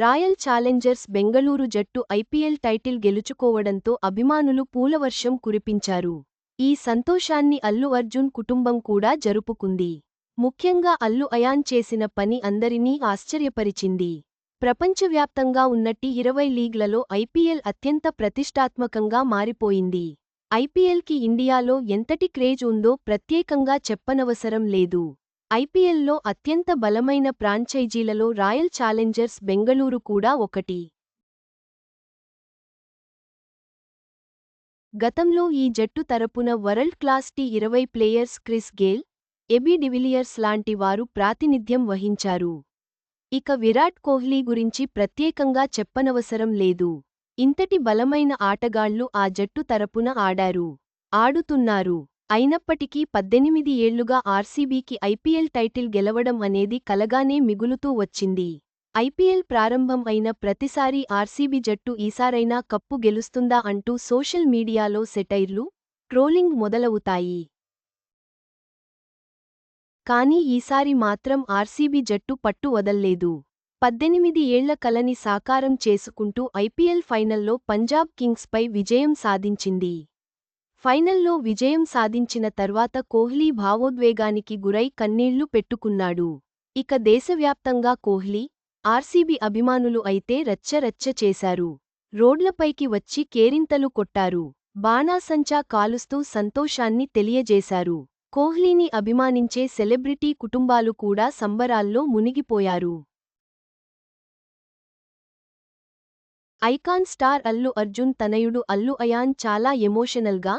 Royal Challengers Bengaluru జట్టు IPL title గెలుచుకోవడంతో అభిమానులు పూలవర్షం కురిపించారు. ఈ సంతోషాన్ని అల్లు అర్జున్ కుటుంబం కూడా జరుపుకుంది. ముఖ్యంగా అల్లు అయాన్ చేసిన పని అందరినీ ఆశ్చర్యపరిచింది. ప్రపంచవ్యాప్తంగా ఉన్నట్టి ఇరవై లీగ్లలో ఐపీఎల్ అత్యంత ప్రతిష్టాత్మకంగా మారిపోయింది. ఐపీఎల్కి ఇండియాలో ఎంతటి క్రేజ్ ఉందో ప్రత్యేకంగా చెప్పనవసరం లేదు. ఐపీఎల్లో అత్యంత బలమైన ఫ్రాంచైజీలలో రాయల్ ఛాలెంజర్స్ బెంగళూరు కూడా ఒకటి. గతంలో ఈ జట్టు తరపున వరల్డ్ క్లాస్ టీ ఇరవై players Chris Gayle AB de Villiers లాంటి వారు ప్రాతినిధ్యం వహించారు. ఇక విరాట్ కోహ్లీ గురించి ప్రత్యేకంగా చెప్పనవసరం లేదు. ఇంతటి బలమైన ఆటగాళ్ళు ఆ జట్టు తరపున ఆడారు ఆడుతున్నారు. అయినప్పటికీ పద్దెనిమిది ఏళ్ళుగా ఆర్సీబీకి ఐపీఎల్ టైటిల్ గెలవడం అనేది కలగానే మిగులుతూ వచ్చింది. ఐపీఎల్ ప్రారంభం అయిన ప్రతిసారీ ఆర్సీబీ జట్టు ఈసారైనా కప్పు గెలుస్తుందా అంటూ సోషల్ మీడియాలో సెటైర్లు ట్రోలింగ్ మొదలవుతాయి. కానీ ఈసారి మాత్రం ఆర్సీబీ జట్టు పట్టు వదల్లేదు. పద్దెనిమిది ఏళ్ళ కలని సాకారం చేసుకుంటూ ఐపీఎల్ ఫైనల్లో పంజాబ్ కింగ్స్పై విజయం సాధించింది. ఫైనల్లో విజయం సాధించిన తర్వాత కోహ్లీ భావోద్వేగానికి గురై కన్నీళ్ళు పెట్టుకున్నాడు. ఇక దేశవ్యాప్తంగా కోహ్లీ ఆర్సీబీ అభిమానులు అయితే రచ్చరచ్చ చేశారు. రోడ్లపైకి వచ్చి కేరింతలు కొట్టారు. బాణాసంచా కాలుస్తూ సంతోషాన్ని తెలియజేశారు. కోహ్లీని అభిమానించే సెలబ్రిటీ కుటుంబాలు కూడా సంబరాల్లో మునిగిపోయారు. ఐకాన్ స్టార్ అల్లు అర్జున్ తనయుడు అల్లు అయాన్ చాలా ఎమోషనల్గా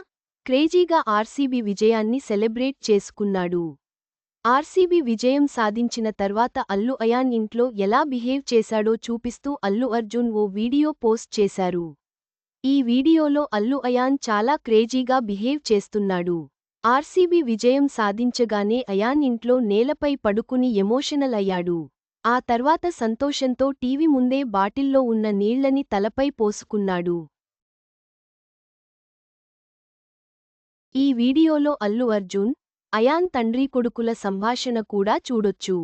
క్రేజీగా ఆర్సీబీ విజయాన్ని సెలబ్రేట్ చేసుకున్నాడు. ఆర్సీబీ విజయం సాధించిన తర్వాత అల్లు అయాన్ ఇంట్లో ఎలా బిహేవ్ చేశాడో చూపిస్తూ అల్లు అర్జున్ ఓ వీడియో పోస్ట్ చేశారు. ఈ వీడియోలో అల్లు అయాన్ చాలా క్రేజీగా బిహేవ్ చేస్తున్నాడు. ఆర్సీబీ విజయం సాధించగానే అయాన్ ఇంట్లో నేలపై పడుకుని ఎమోషనల్ అయ్యాడు. ఆ తర్వాత సంతోషంతో టీవీ ముందే బాటిల్లో ఉన్న నీళ్ళని తలపై పోసుకున్నాడు. ఈ వీడియోలో అల్లు అర్జున్ అయాన్ తండ్రి కొడుకుల సంభాషణ కూడా చూడొచ్చు.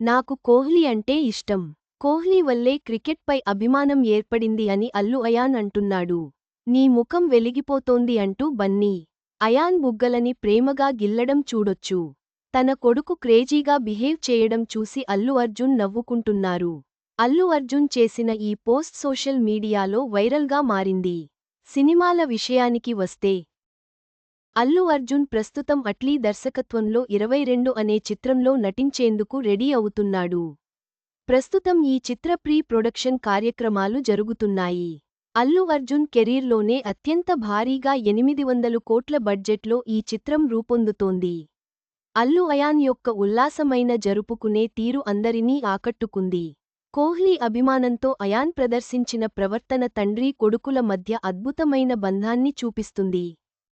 నాకు కోహ్లీ అంటే ఇష్టం. కోహ్లీ వల్లే క్రికెట్పై అభిమానం ఏర్పడింది అని అల్లు అయాన్ అంటున్నాడు. నీ ముఖం వెలిగిపోతోంది అంటూ బన్నీ. అయాన్ బుగ్గలని ప్రేమగా గిల్లడం చూడొచ్చు. తన కొడుకు క్రేజీగా బిహేవ్ చేయడం చూసి అల్లు అర్జున్ నవ్వుకుంటున్నారు. అల్లు అర్జున్ చేసిన ఈ పోస్ట్ సోషల్ మీడియాలో వైరల్గా మారింది. సినిమాల విషయానికి వస్తే అల్లు అర్జున్ ప్రస్తుతం అట్లీ దర్శకత్వంలో ఇరవై రెండు అనే చిత్రంలో నటించేందుకు రెడీ అవుతున్నాడు. ప్రస్తుతం ఈ చిత్ర ప్రీ ప్రొడక్షన్ కార్యక్రమాలు జరుగుతున్నాయి. అల్లు అర్జున్ కెరీర్లోనే అత్యంత భారీగా ఎనిమిది వందలు కోట్ల బడ్జెట్లో ఈ చిత్రం రూపొందుతోంది. అల్లు అయాన్ యొక్క ఉల్లాసమైన జరుపుకునే తీరు అందరినీ ఆకట్టుకుంది. కోహ్లీ అభిమానంతో అయాన్ ప్రదర్శించిన ప్రవర్తన తండ్రి కొడుకుల మధ్య అద్భుతమైన బంధాన్ని చూపిస్తుంది.